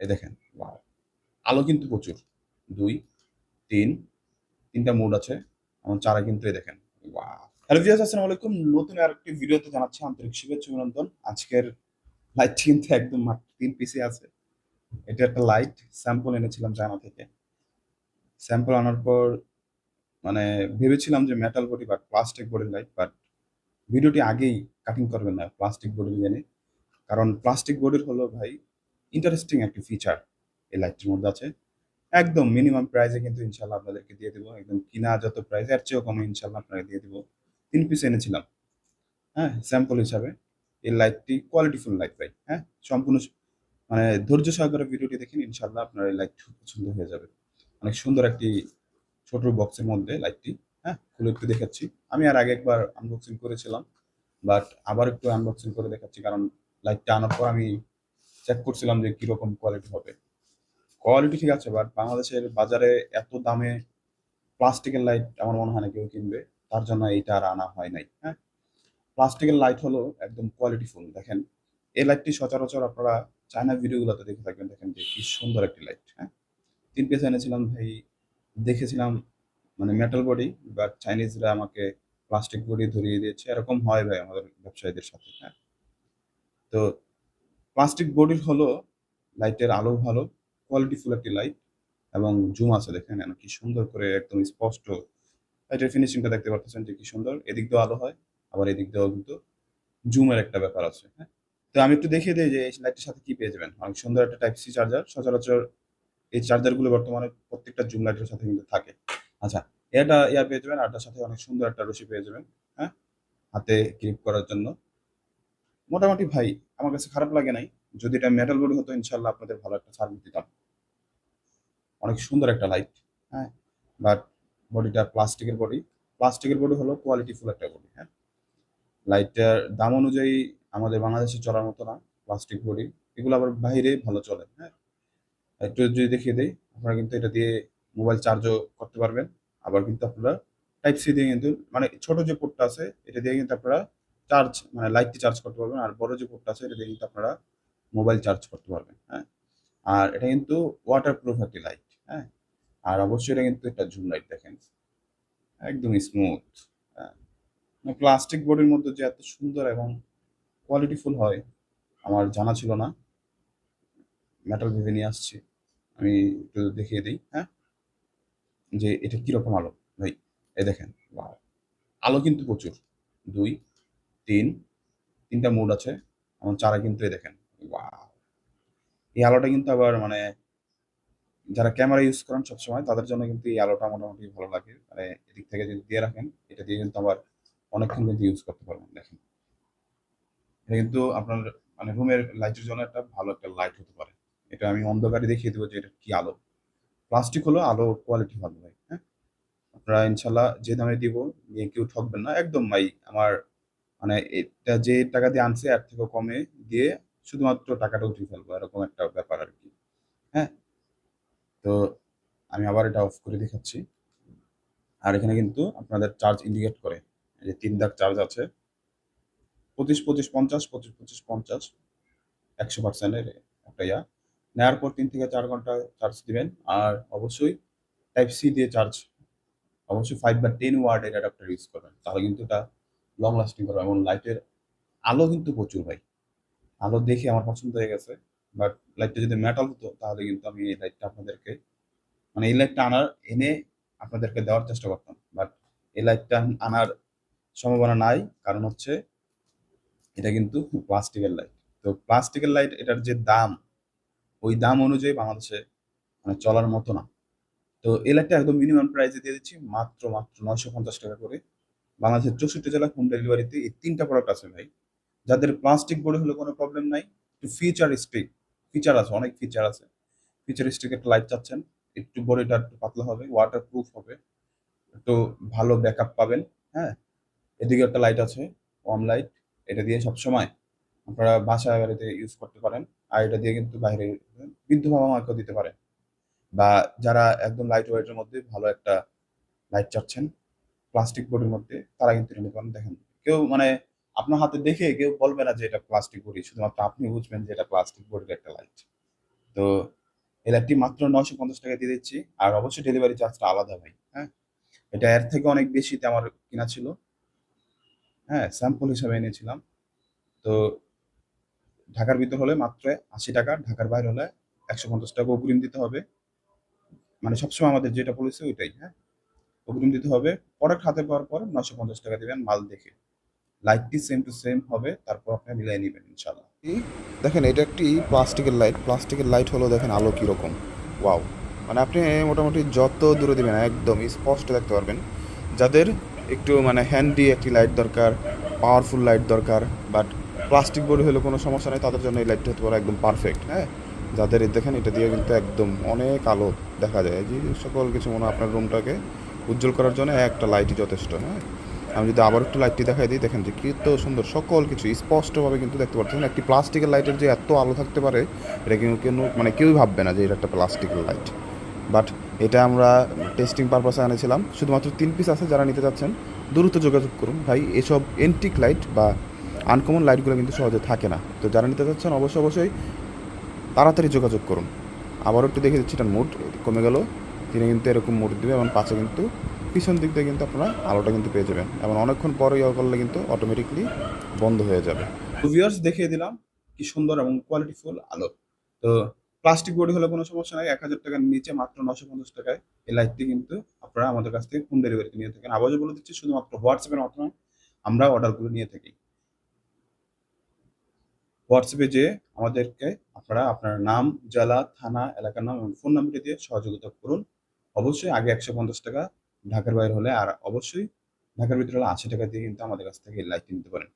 এই দেখেন ওয়াও আলো কিন্তু প্রচুর। দুই, তিন, তিনটা মোড আছে। এবং চারা কিন্তু এই দেখেন হ্যালো ভিউয়ার্স আসসালামু আলাইকুম। নতুন আরেকটি ভিডিওতে জানাচ্ছি আন্তরিক শুভেচ্ছা অভিনন্দন। আজকের লাইট কিন্তু একদম মাত্র তিন পিসে আছে। এটা একটা লাইট স্যাম্পল এনেছিলাম চায়না থেকে। স্যাম্পল আনার পর মানে ভেবেছিলাম যে মেটাল বডি বাট প্লাস্টিক বডির লাইট বাট ভিডিওটি আগেই কাটিং করবেন না প্লাস্টিক বডির জেনে। কারণ প্লাস্টিক বডির হলো ভাই ইন্টারেস্টিং একটি ফিচার এই লাইটটির মধ্যে আছে। একদম মিনিমাম প্রাইসে কিন্তু ইনশাল্লাহ আপনাদেরকে দিয়ে দেবো। একদম কিনা যত প্রাইস এর চেয়েও কমে ইনশাল্লাহ আপনাকে দিয়ে দেবো। তিন পিস এনেছিলাম। হ্যাঁ স্যাম্পল হিসাবে। এই লাইটটি কোয়ালিটিফুল লাইট ভাই হ্যাঁ সম্পূর্ণ মানে ধৈর্য সহকারে ভিডিওটি দেখেন ইনশাল্লাহ আপনার এই লাইট খুব পছন্দ হয়ে যাবে। অনেক সুন্দর একটি ছোট বক্সের মধ্যে লাইটটি হ্যাঁ খুলে একটু দেখাচ্ছি। আমি আর আগে একবার আনবক্সিং করেছিলাম বাট আবার একটু আনবক্সিং করে দেখাচ্ছি, কারণ লাইটটা আনার পর আমি চেক করছিলাম যে কীরকম কোয়ালিটি হবে। কোয়ালিটি ঠিক আছে বাট বাংলাদেশের বাজারে এত দামে প্লাস্টিকের লাইট আমার মনে হয় না কেউ কিনবে, তার জন্য এইটা আর আনা হয় নাই হ্যাঁ? প্লাস্টিকের লাইট হলো একদম কোয়ালিটিফুল দেখেন। এই লাইটটি সচরাচর আপনারা চায়না ভিডিওগুলোতে দেখে থাকবেন, দেখেন যে কি সুন্দর একটি লাইট হ্যাঁ? তিন পিস এনেছিলাম ভাই, দেখেছিলাম মানে মেটাল বডি বাট চাইনিজরা আমাকে প্লাস্টিক বডি ধরিয়ে দিয়েছে। এরকম হয় ভাই আমাদের ব্যবসায়ীদের সাথে হ্যাঁ? তো প্লাস্টিক বডির হলো লাইটের আলো ভালো কোয়ালিটিফুল একটি লাইট এবং জুম আছে দেখেন কি সুন্দর করে একদম স্পষ্ট। লাইটের ফিনিশিংটা দেখতে পাচ্ছেন যে কি সুন্দর, এদিক দিয়েও আলো হয়, আবার এদিক দিয়েও কিন্তু জুমের একটা ব্যাপার আছে হ্যাঁ? তো আমি একটু দেখিয়ে দিই যে এই লাইটের সাথে কি পেয়ে যাবেন। অনেক সুন্দর একটা টাইপ সি চার্জার সচরাচর এই চার্জারগুলো বর্তমানে প্রত্যেকটা জুম লাইটের সাথে কিন্তু থাকে। আচ্ছা এটা ইয়ার পেয়ে যাবেন আরটার সাথে অনেক সুন্দর একটা রশি পেয়ে যাবেন হ্যাঁ? হাতে ক্লিপ করার জন্য। মোটামুটি ভাই আমার কাছে খারাপ লাগে নাই। যদি এটা মেটাল বডি হতো ইনশাল্লাহ আপনাদের ভালো একটা সার্ভিস দিতাম। অনেক সুন্দর একটা লাইট হ্যাঁ? বাট বডিটা প্লাস্টিকের বডি প্লাস্টিকের বডি হলো কোয়ালিটিফুল একটা বডি হ্যাঁ? লাইটটার দাম অনুযায়ী আমাদের বাংলাদেশে চলার মতো না প্লাস্টিক বডি এগুলো আবার বাইরে ভালো চলে হ্যাঁ? একটু যদি দেখিয়ে দিই, আপনারা কিন্তু এটা দিয়ে মোবাইল চার্জও করতে পারবেন। আবার কিন্তু আপনারা টাইপ সি দিয়ে কিন্তু মানে ছোট যে পোর্টটা আছে, এটা দিয়ে কিন্তু আপনারা চার্জ মানে লাইটটি চার্জ করতে পারবেন। আর বড় যে পোর্টটা আছে এটা দিয়ে কিন্তু আপনারা মোবাইল চার্জ করতে পারবেন হ্যাঁ। আর এটা কিন্তু ওয়াটার প্রুফ একটি লাইট হ্যাঁ। আর অবশ্যই এটা কিন্তু একটা জুম লাইট দেখেন। একদম স্মুথ হ্যাঁ। প্লাস্টিক বডির মধ্যে যে এত সুন্দর এবং কোয়ালিটিফুল হয়, আমার জানা ছিল না। মেটাল ভেবে নিয়ে আসছি। আমি একটু দেখিয়ে দিই হ্যাঁ। যে এটা কীরকম আলো, ভাই? এই দেখেন! আলো কিন্তু প্রচুর। দুই তিন, তিনটা মুড আছে। এবং চারা কিন্তু এই দেখেন! এই আলোটা কিন্তু আবার মানে যারা ক্যামেরা ইউজ করেন সবসময়, তাদের জন্য কিন্তু এই আলোটা মোটামুটি ভালো লাগে। মানে এদিক থেকে যদি দিয়ে রাখেন, এটা দিয়ে কিন্তু আবার অনেকক্ষণ কিন্তু ইউজ করতে পারবেন, দেখেন। এটা কিন্তু আপনার মানে রুমের লাইটের জন্য একটা ভালো একটা লাইট হতে পারে। এটা আমি অন্ধকারে দেখিয়ে দেবো যে এটা কি আলো। প্লাস্টিক হলো আলো কোয়ালিটি ভালো, ভাই হ্যাঁ? আপনারা ইনশাল্লাহ যে দামে দিব, নিয়ে কেউ ঠকবেন না। একদম, ভাই, আমার মানে এটা যে টাকা দিয়ে আনছে এর থেকে কমে দিয়ে শুধুমাত্র টাকাটা উঠিয়ে ফেলব, এরকম একটা ব্যাপার আর কি। হ্যাঁ? তো আমি আবার এটা অফ করে দেখাচ্ছি। আর এখানে কিন্তু আপনাদের চার্জ ইন্ডিকেট করে যে তিন দাগ চার্জ আছে। পঁচিশ পঁচিশ, পঞ্চাশ, পঁচিশ পঁচিশ, পঞ্চাশ, একশো পার্সেন্টের একটা ইয়া। নেওয়ার পর তিন থেকে চার ঘণ্টা চার্জ দিবেন। আর অবশ্যই টাইপ সি দিয়ে চার্জ অবশ্যই ফাইভ বা টেন ওয়ার্ডের অ্যাডাপ্টার ইউজ করবেন। তাহলে কিন্তু এটা লং লাস্টিং করবে এবং লাইটের আলো কিন্তু প্রচুর ভাই। আলো দেখে আমার পছন্দ হয়ে গেছে বাট লাইটটা যদি মেটাল হতো, তাহলে কিন্তু আমি এই লাইটটা আপনাদেরকে মানে এই লাইটটা আনার, এনে আপনাদেরকে দেওয়ার চেষ্টা করতাম। বাট এই লাইটটা আনার সম্ভাবনা নাই, কারণ হচ্ছে এটা কিন্তু প্লাস্টিকের লাইট তো প্লাস্টিকের লাইট এটার যে দাম, ওই দাম অনুযায়ী বাংলাদেশে মানে চলার মতো না। তো এই লাইটটা একদম মিনিমাম প্রাইসে দিয়ে দিচ্ছি, মাত্র মাত্র নয়শো পঞ্চাশ টাকা করে। বাংলাদেশের চৌষট্টি জেলা হোম ডেলিভারিতে এই তিনটা প্রোডাক্ট আছে ভাই। যাদের প্লাস্টিক বডি হলে কোনো প্রবলেম নাই। একটু ফিচারিস্টিক ফিচার আছে, অনেক ফিচার আছে। ফিচার স্টিক একটা লাইট চাচ্ছেন, একটু বডিটা একটু পাতলা হবে ওয়াটার প্রুফ হবে। একটু ভালো ব্যাকআপ পাবেন হ্যাঁ? এদিকে একটা লাইট আছে ওয়ার্ম লাইট এটা দিয়ে সবসময় আপনারা বাসায় বাড়িতে ইউজ করতে পারেন। আর এটা দিয়ে কিন্তু বাইরে বৃদ্ধ বাবা মাকেও দিতে পারেন। বা যারা একদম লাইট ওয়েটের মধ্যে ভালো একটা লাইট চাচ্ছেন প্লাস্টিক বডির মধ্যে তারা কিন্তু নিতে দেখেন। কেউ মানে আপনার হাতে দেখে কেউ বলবে না যে এটা প্লাস্টিক বডি, শুধুমাত্র আপনি বুঝবেন যে এটা প্লাস্টিক বডির একটা লাইট তো এই লাইটটি মাত্র নশো পঞ্চাশ টাকা দিয়ে দিচ্ছি, আর অবশ্যই ডেলিভারি চার্জটা আলাদা ভাই হ্যাঁ? এটা এর থেকে অনেক বেশিতে আমার কিনা ছিল। হ্যাঁ স্যাম্পল হিসাবে এনেছিলাম। তো ঢাকার ভিতর হলে মাত্র আশি টাকা, ঢাকার বাইরে হলে একশো পঞ্চাশ টাকা অগ্রিম দিতে হবে। মানে সবসময় আমাদের যেটা পলিসি ওইটাই হ্যাঁ? অগ্রিম দিতে হবে। প্রোডাক্ট হাতে পাওয়ার পর নশো পঞ্চাশ টাকা দেবেন মাল দেখে। লাইটটি সেম টু সেম হবে, তারপর আপনি মিলাই নেবেন ইনশাল্লাহ দেখেন, এটা একটি প্লাস্টিকের লাইট প্লাস্টিকের লাইট হলো দেখেন আলো কীরকম। ওয়াও মানে আপনি মোটামুটি যত দূরে দিবেন, একদম স্পষ্ট দেখতে পারবেন। যাদের একটু মানে হ্যান্ডি একটি লাইট দরকার পাওয়ারফুল লাইট দরকার বাট প্লাস্টিক বডি হলে কোনো সমস্যা নেই, তাদের জন্য এই লাইটটা হতে পারে একদম পারফেক্ট হ্যাঁ? যাদের দেখেন, এটা দিয়ে কিন্তু একদম অনেক আলো দেখা যায়। যে সকল কিছু মনে আপনার রুমটাকে উজ্জ্বল করার জন্য একটা লাইটই যথেষ্ট হ্যাঁ? আমি যদি আবার একটু লাইটটি দেখাই দিই, দেখেন যে কী তো সুন্দর সকল কিছু, স্পষ্টভাবে কিন্তু দেখতে পাচ্ছেন। একটি প্লাস্টিকের লাইটের যে এত আলো থাকতে পারে, এটা কিন্তু কেউ মানে কেউই ভাববে না যে এটা একটা প্লাস্টিকের লাইট বাট এটা আমরা টেস্টিং পারপাসে আনেছিলাম। শুধুমাত্র তিন পিস আছে যারা নিতে চাচ্ছেন দ্রুত যোগাযোগ করুন। ভাই, এসব এন্টিক লাইট বা আনকমন লাইটগুলো কিন্তু সহজে থাকে না। তো যারা নিতে চাচ্ছেন অবশ্যই অবশ্যই তাড়াতাড়ি যোগাযোগ করুন। আবারও একটু দেখে দিচ্ছি, এটার মুড কমে গেল। তিনি কিন্তু এরকম মুড দেবে এবং পাশে কিন্তু পিছন দিক দিয়ে কিন্তু আপনারা আলোটা কিন্তু পেয়ে যাবেন এবং অনেকক্ষণ পরে ইয়ে করলে কিন্তু অটোমেটিকলি বন্ধ হয়ে যাবে। ভিউয়ার্স দেখিয়ে দিলাম কি সুন্দর এবং কোয়ালিটিফুল আলো। তো প্লাস্টিক বডি হলে কোনো সমস্যা নাই, এক হাজার টাকার নিচে মাত্র নশো পঞ্চাশ টাকায় এই লাইটটি কিন্তু আপনারা আমাদের কাছ থেকে হোম ডেলিভারিতে নিয়ে থাকেন। আবারও বলে দিচ্ছি, শুধুমাত্র হোয়াটসঅ্যাপের মাধ্যমে আমরা অর্ডারগুলো নিয়ে থাকি। হোয়াটসঅ্যাপে যে আমাদেরকে আপনারা আপনার নাম, জেলা, থানা, এলাকার নাম এবং ফোন নাম্বারটি দিয়ে সহযোগিতা করুন। অবশ্যই আগে একশো পঞ্চাশ টাকা ঢাকার বাইরে হলে আর অবশ্যই ঢাকার ভিতরে হলে আশি টাকা দিয়ে কিন্তু আমাদের কাছ থেকে লাইট কিনতে নিতে পারেন।